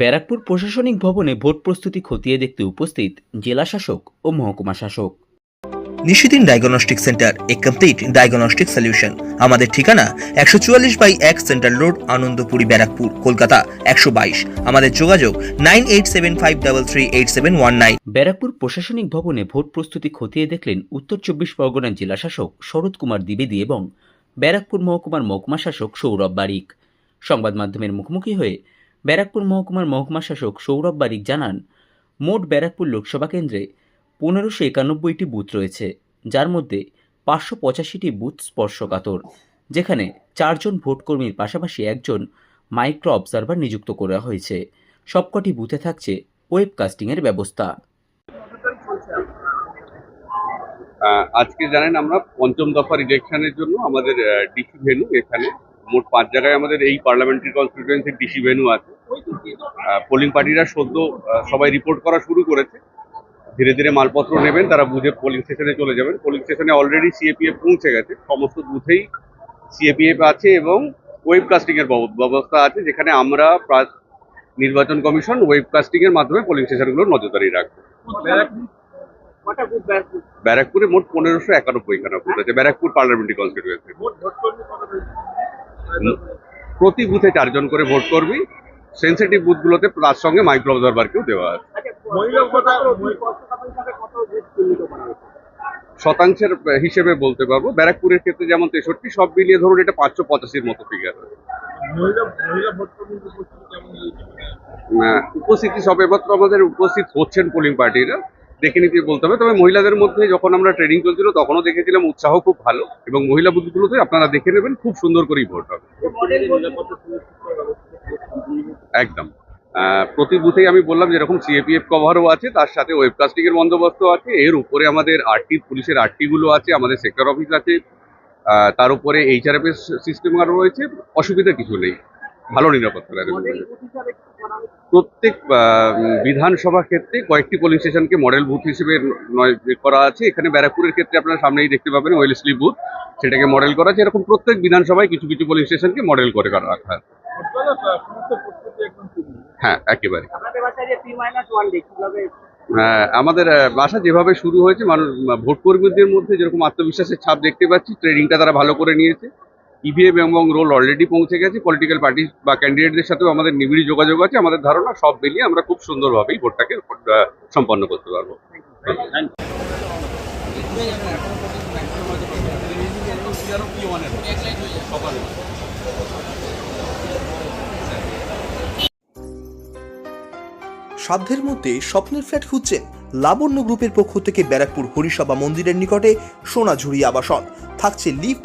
ব্যারাকপুর প্রশাসনিক ভবনে ভোট প্রস্তুতি খতিয়ে দেখতে উপস্থিত জেলা শাসক ও মহকুমা শাসক। নিশিদিন ডায়াগনস্টিক সেন্টার এ কমপ্লিট ডায়াগনস্টিক সলিউশন আমাদের ঠিকানা একশো চুয়াল্লিশ বাই এক সেন্ট্রাল রোড আনন্দপুরি ব্যারাকপুর কলকাতা একশো বাইশ। আমাদের যোগাযোগ nine eight seven five double three eight seven one nine. Barrackpore প্রশাসনিক ভবনে ভোট প্রস্তুতি খতিয়ে দেখলেন উত্তর চব্বিশ পরগনার জেলা শাসক শরৎ কুমার দ্বিবেদী এবং ব্যারাকপুর মহকুমার মহকুমা শাসক সৌরভ বারিক। সংবাদ মাধ্যমের মুখোমুখি হয়ে ব্যারাকপুর মহকুমার মহকুমা শাসক সৌরভ বারিক জানান, মোট ব্যারাকপুর লোকসভা কেন্দ্রে পনেরোশো একানব্বইটি বুথ রয়েছে, যার মধ্যে পাঁচশো পঁচাশিটি বুথ স্পর্শকাতর, যেখানে চারজন ভোটকর্মীর পাশাপাশি একজন মাইক্রো অবজারভার নিযুক্ত করা হয়েছে। সবকটি বুথে থাকছে ওয়েবকাস্টিংয়ের ব্যবস্থা। আজকে জানেন আমরা পঞ্চম দফার ইলেকশনের জন্য আমাদের ডিসি ভেনু এখানে মোট পাঁচ জায়গায় আমাদের এই পার্লামেন্টারি কনস্টিটিউয়েন্সির ডিসি ভেনু আছে। পোলিং পার্টিরা সদ্য সবাই রিপোর্ট করা শুরু করেছে। ধীরে ধীরে মালপত্র নেবেন, তারা বুঝে পোলিং স্টেশনে চলে যাবেন। পোলিং স্টেশনে অলরেডি সিএপিএফ পৌঁছে গেছে। সমস্ত বুথেই সিএপিএফ আছে এবং ওয়েবকাস্টিং এর ব্যবস্থা আছে, যেখানে আমরা নির্বাচন কমিশন ওয়েবকাস্টিং এর মাধ্যমে পোলিং স্টেশনগুলোর নজরদারি রাখবে। ব্যারাকপুরে মোট পনেরোশো একানব্বই খানা বুথ আছে, ব্যারাকপুর পার্লামেন্টারি কনস্টিটিউয়েন্সি প্রতি বুথে চারজন করে ভোট করবি সেন্সিটিভ বুথগুলোতে তার সঙ্গে মাইক্রো অবজারভারকেও দেওয়া আছে। শতাংশের হিসেবে বলতে পারব ব্যারাকপুরের ক্ষেত্রে যেমন তেষট্টি সব মিলিয়ে ধরুন এটা পাঁচশো পঁচাশির মতো ফিগার উপস্থিতি সবেমাত্র আমাদের উপস্থিত হচ্ছেন পোলিং পার্টিরা দেখে নিতে বলতে হবে। তবে মহিলাদের মধ্যে যখন আমরা ট্রেনিং চলছিল, তখনও দেখেছিলাম উৎসাহ খুব ভালো এবং মহিলা বুথগুলোতে আপনারা দেখে নেবেন, খুব সুন্দর করেই ভোট হবে। একদম। প্রতি বুথেই আমি বললাম যেরকম সিএপিএফ কভারও আছে, তার সাথে ওয়েবকাস্টিং এর বন্দোবস্ত আছে, এর উপরে আমাদের আরটি পুলিশের আরটি গুলো আছে, আমাদের সেক্টর অফিস আছে। তার উপরে এইচআরএফ এর সিস্টেম আরও রয়েছে, অসুবিধা কিছু নেই। ভালো নিরাপত্তা প্রত্যেক বিধানসভা ক্ষেত্রে কয়েকটি পোলিং স্টেশনকে মডেল বুথ হিসেবে করা আছে। এখানে ব্যারাকপুরের ক্ষেত্রে আপনারা সামনেই দেখতে পাবেন ওয়েলসলি বুথ সেটাকে মডেল করা আছে। এরকম প্রত্যেক বিধানসভায় কিছু কিছু পোলিং স্টেশনকে মডেল করে করা রাখা। হ্যাঁ একেবারে। আহ, আমাদের বাসা যেভাবে শুরু হয়েছে মানুষ ভোট কর্মীদের মধ্যে যেরকম আত্মবিশ্বাসের ছাপ দেখতে পাচ্ছি ট্রেনিংটা তারা ভালো করে নিয়েছে। ইভিএম এবং রোল অলরেডি পৌঁছে গেছে পলিটিক্যাল পার্টি বা ক্যান্ডিডেটদের সাথেও আমাদের নিবিড় যোগাযোগ আছে, আমাদের ধারণা সব মিলিয়ে আমরা খুব সুন্দরভাবেই ভোটটাকে সম্পন্ন করতে পারব। সাধ্যের মধ্যে স্বপ্নের ফ্ল্যাট খুঁজছেন লাবণ্য গ্রুপের পক্ষ থেকে ব্যারাকপুর হরিসভা মন্দিরের নিকটে সোনাঝুরি আবাসন। থাকছে lift